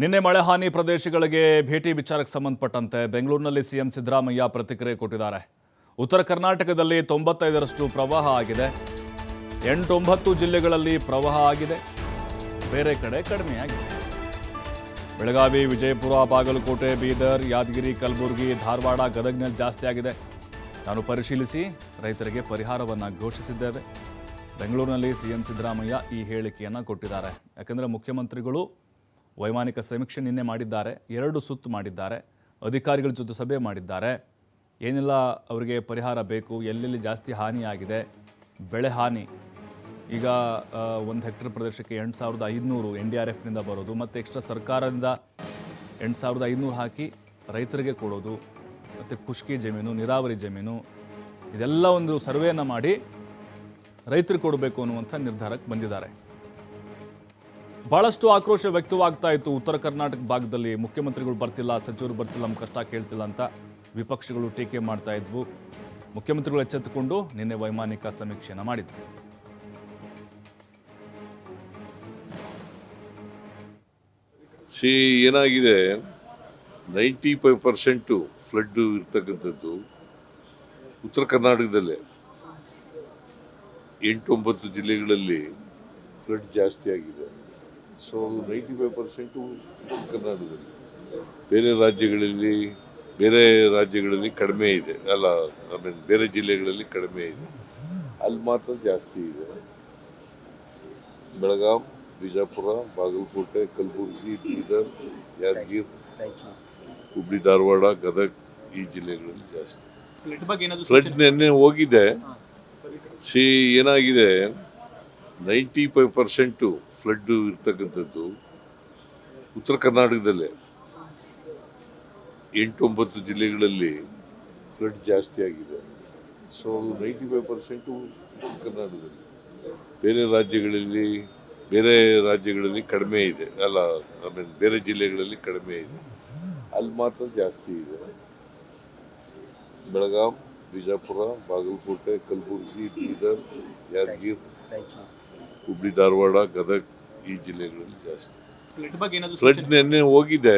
ನಿನ್ನೆ ಮಳೆ ಹಾನಿ ಪ್ರದೇಶಗಳಿಗೆ ಭೇಟಿ ವಿಚಾರಕ್ಕೆ ಸಂಬಂಧಪಟ್ಟಂತೆ ಬೆಂಗಳೂರಿನಲ್ಲಿ ಸಿಎಂ ಸಿದ್ದರಾಮಯ್ಯ ಪ್ರತಿಕ್ರಿಯೆ ಕೊಟ್ಟಿದ್ದಾರೆ. ಉತ್ತರ ಕರ್ನಾಟಕದಲ್ಲಿ ತೊಂಬತ್ತೈದರಷ್ಟು ಪ್ರವಾಹ ಆಗಿದೆ. ಎಂಟೊಂಬತ್ತು ಜಿಲ್ಲೆಗಳಲ್ಲಿ ಪ್ರವಾಹ ಆಗಿದೆ. ಬೇರೆ ಕಡೆ ಕಡಿಮೆಯಾಗಿದೆ. ಬೆಳಗಾವಿ, ವಿಜಯಪುರ, ಬಾಗಲಕೋಟೆ, ಬೀದರ್, ಯಾದಗಿರಿ, ಕಲಬುರಗಿ, ಧಾರವಾಡ ಗದಗ್ನಲ್ಲಿ ಜಾಸ್ತಿ ಆಗಿದೆ. ನಾನು ಪರಿಶೀಲಿಸಿ ರೈತರಿಗೆ ಪರಿಹಾರವನ್ನು ಘೋಷಿಸಿದ್ದೇವೆ. ಬೆಂಗಳೂರಿನಲ್ಲಿ ಸಿಎಂ ಸಿದ್ದರಾಮಯ್ಯ ಈ ಹೇಳಿಕೆಯನ್ನು ಕೊಟ್ಟಿದ್ದಾರೆ. ಯಾಕೆಂದರೆ ಮುಖ್ಯಮಂತ್ರಿಗಳು ವೈಮಾನಿಕ ಸಮೀಕ್ಷೆ ನಿನ್ನೆ ಮಾಡಿದ್ದಾರೆ, ಎರಡು ಸುತ್ತು ಮಾಡಿದ್ದಾರೆ, ಅಧಿಕಾರಿಗಳ ಜೊತೆ ಸಭೆ ಮಾಡಿದ್ದಾರೆ. ಏನೆಲ್ಲ, ಅವರಿಗೆ ಪರಿಹಾರ ಬೇಕು, ಎಲ್ಲೆಲ್ಲಿ ಜಾಸ್ತಿ ಹಾನಿಯಾಗಿದೆ, ಬೆಳೆ ಹಾನಿ. ಈಗ ಒಂದು ಹೆಕ್ಟರ್ ಪ್ರದೇಶಕ್ಕೆ ಎಂಟು ಸಾವಿರದ ಐದುನೂರು ಎನ್ ಡಿ ಆರ್ ಎಫ್ನಿಂದ ಬರೋದು, ಮತ್ತು ಎಕ್ಸ್ಟ್ರಾ ಸರ್ಕಾರದಿಂದ ಎಂಟು ಸಾವಿರದ ಐದುನೂರು ಹಾಕಿ ರೈತರಿಗೆ ಕೊಡೋದು, ಮತ್ತು ಖುಷ್ಕಿ ಜಮೀನು, ನೀರಾವರಿ ಜಮೀನು, ಇದೆಲ್ಲ ಒಂದು ಸರ್ವೆಯನ್ನು ಮಾಡಿ ರೈತರಿಗೆ ಕೊಡಬೇಕು ಅನ್ನುವಂಥ ನಿರ್ಧಾರಕ್ಕೆ ಬಂದಿದ್ದಾರೆ. ಬಹಳಷ್ಟು ಆಕ್ರೋಶ ವ್ಯಕ್ತವಾಗ್ತಾ ಇತ್ತು. ಉತ್ತರ ಕರ್ನಾಟಕ ಭಾಗದಲ್ಲಿ ಮುಖ್ಯಮಂತ್ರಿಗಳು ಬರ್ತಿಲ್ಲ, ಸಚಿವರು ಬರ್ತಿಲ್ಲ ನಮ್ಮ ಕಷ್ಟ ಕೇಳ್ತಿಲ್ಲ ಅಂತ ವಿಪಕ್ಷಗಳು ಟೀಕೆ ಮಾಡ್ತಾ ಇದ್ವು. ಮುಖ್ಯಮಂತ್ರಿಗಳು ಎಚ್ಚೆತ್ತುಕೊಂಡು ನಿನ್ನೆ ವೈಮಾನಿಕ ಸಮೀಕ್ಷೆಯನ್ನು ಮಾಡಿದ್ರು. ಸಿ, ಏನಾಗಿದೆ? ನೈಂಟಿ ಫೈವ್ ಪರ್ಸೆಂಟು ಫ್ಲಡ್ಡು ಇರ್ತಕ್ಕಂಥದ್ದು ಉತ್ತರ ಕರ್ನಾಟಕದಲ್ಲೇ. ಎಂಟೊಂಬತ್ತು ಜಿಲ್ಲೆಗಳಲ್ಲಿ ಫ್ಲಡ್ ಜಾಸ್ತಿ ಆಗಿದೆ. ಸೊ ನೈಂಟಿ ಫೈವ್ ಪರ್ಸೆಂಟು ಕರ್ನಾಟಕದಲ್ಲಿ ಬೇರೆ ರಾಜ್ಯಗಳಲ್ಲಿ ಬೇರೆ ರಾಜ್ಯಗಳಲ್ಲಿ ಕಡಿಮೆ ಇದೆ. ಅಲ್ಲ ಐ ಮೀನ್ ಬೇರೆ ಜಿಲ್ಲೆಗಳಲ್ಲಿ ಕಡಿಮೆ ಇದೆ. ಅಲ್ಲಿ ಮಾತ್ರ ಜಾಸ್ತಿ ಇದೆ. ಬೆಳಗಾಂ ಬಿಜಾಪುರ ಬಾಗಲಕೋಟೆ ಕಲಬುರಗಿ ಬೀದರ್ ಯಾದಗಿರಿ ಹುಬ್ಳಿ ಧಾರವಾಡ ಗದಗ ಈ ಜಿಲ್ಲೆಗಳಲ್ಲಿ ಜಾಸ್ತಿ. ಫ್ಲಡ್ ನೆನ್ನೆ ಹೋಗಿದೆ. ಸಿ ಏನಾಗಿದೆ? ನೈಂಟಿ ಫೈವ್ ಪರ್ಸೆಂಟು ಫ್ಲಡ್ಡು ಇರ್ತಕ್ಕಂಥದ್ದು ಉತ್ತರ ಕರ್ನಾಟಕದಲ್ಲೇ. ಎಂಟೊಂಬತ್ತು ಜಿಲ್ಲೆಗಳಲ್ಲಿ ಫ್ಲಡ್ ಜಾಸ್ತಿ ಆಗಿದೆ. ಸೊ ನೈಂಟಿ ಫೈವ್ ಪರ್ಸೆಂಟು ಉತ್ತರ ಕರ್ನಾಟಕದಲ್ಲಿ. ಬೇರೆ ರಾಜ್ಯಗಳಲ್ಲಿ ಬೇರೆ ರಾಜ್ಯಗಳಲ್ಲಿ ಕಡಿಮೆ ಇದೆ. ಅಲ್ಲ ಐ ಮೀನ್ ಬೇರೆ ಜಿಲ್ಲೆಗಳಲ್ಲಿ ಕಡಿಮೆ ಇದೆ. ಅಲ್ಲಿ ಮಾತ್ರ ಜಾಸ್ತಿ ಇದೆ. ಬೆಳಗಾಂ, ಬಿಜಾಪುರ, ಬಾಗಲಕೋಟೆ, ಕಲಬುರಗಿ, ಬೀದರ್, ಯಾದಗಿರಿ. ಹುಬ್ಳಿ ಧಾರವಾಡ ಗದಗ ಈ ಜಿಲ್ಲೆಗಳಲ್ಲಿ ಜಾಸ್ತಿ. ಫ್ಲಡ್ ನಿನ್ನೆ ಹೋಗಿದೆ.